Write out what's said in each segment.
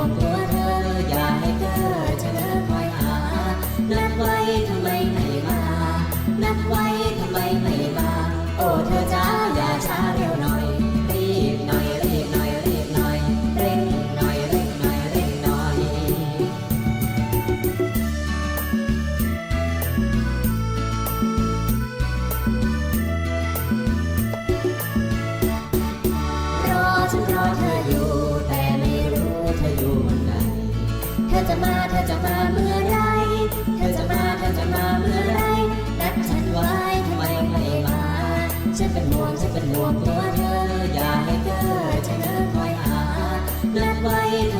ง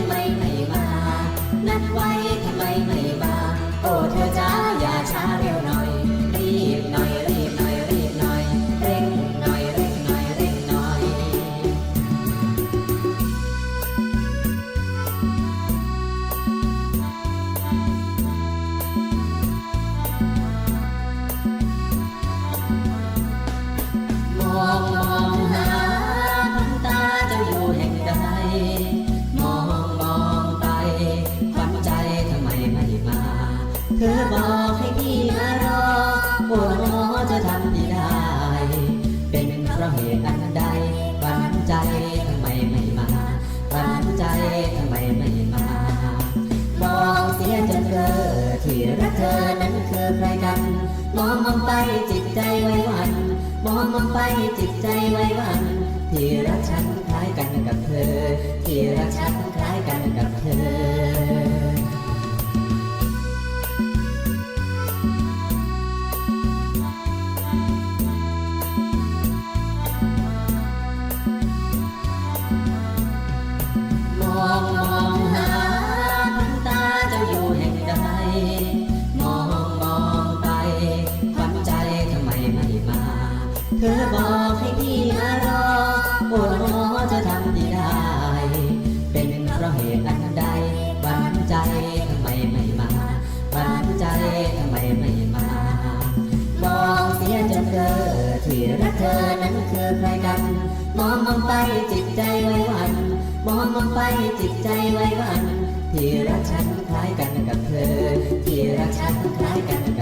ำไมไม่มา นัดไว้ทำไมไม่ ดที่รักเธอนั้นคือใครกัน มองมองไปจิตใจไว้วัน มองมองไปจิตใจไว้วัน ที่รักฉันคล้ายกันกับเธอ ที่รักฉันคล้ายกันกับเธอ ที่รักเธอนั้นคือใครกัน มองมองไปจิตใจไว้วัน มองมองไปจิตใจไว้วัน ที่รักฉันคล้ายกันกับเธอ ที่รักฉันคล้ายกันกับ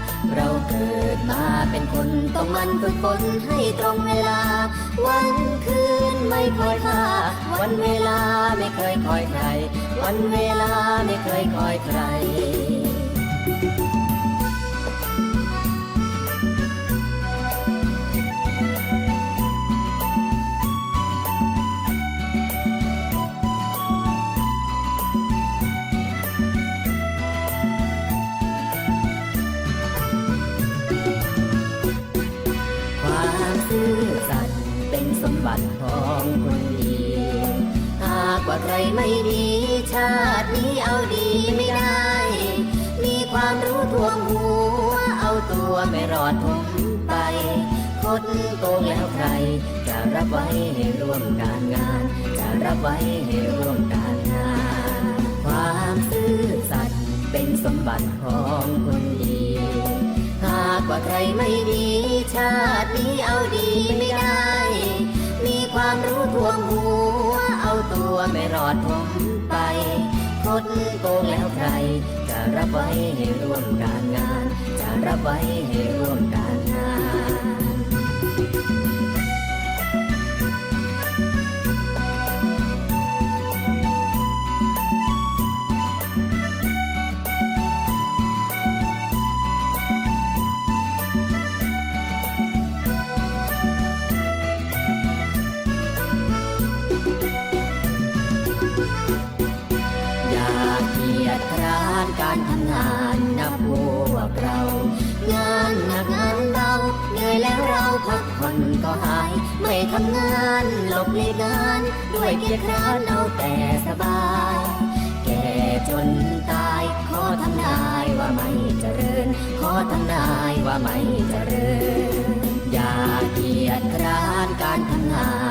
เราเกิดมาเป็นคนต้องมันฝึกฝนให้ตรงเวลา วันคืนไม่คอยค่าวันเวลาไม่เคยคอยใคร วันเวลาไม่เคยคอยใคร ซื่อสัตย์เป็นสมบัติของคนดี หากว่าใครไม่ดี ชาตินี้เอาดีไม่ได้ มีความรู้ท่วมหัว เอาตัวไม่รอดผมไปคดโกงแล้วใคร จะรับไว้ให้ร่วมการงาน จะรับไว้ให้ร่วมการงาน ความซื่อสัตย์เป็นสมบัติของคนดี หากว่าใครไม่ดีชา ดีไม่ได้ มีความรู้ท่วมหัว เอาตัวไม่รอดผมไป คดโกงแล้วใคร จะรับไว้ให้ร่วมการงาน จะรับไว้ให้ร่วมการ การทำงานนับพวกเรา งานหนักงานเบาเหนื่อยแล้วเราพักผ่อนก็หาย ไม่ทำงานหลบเลี่ยงงาน ด้วยเกียรติร้านเอาแต่สบาย แก่จนตาย ขอทำนายว่าไม่เจริญ ขอทำนายว่าไม่เจริญ อย่าเกียรติร้านการทำงาน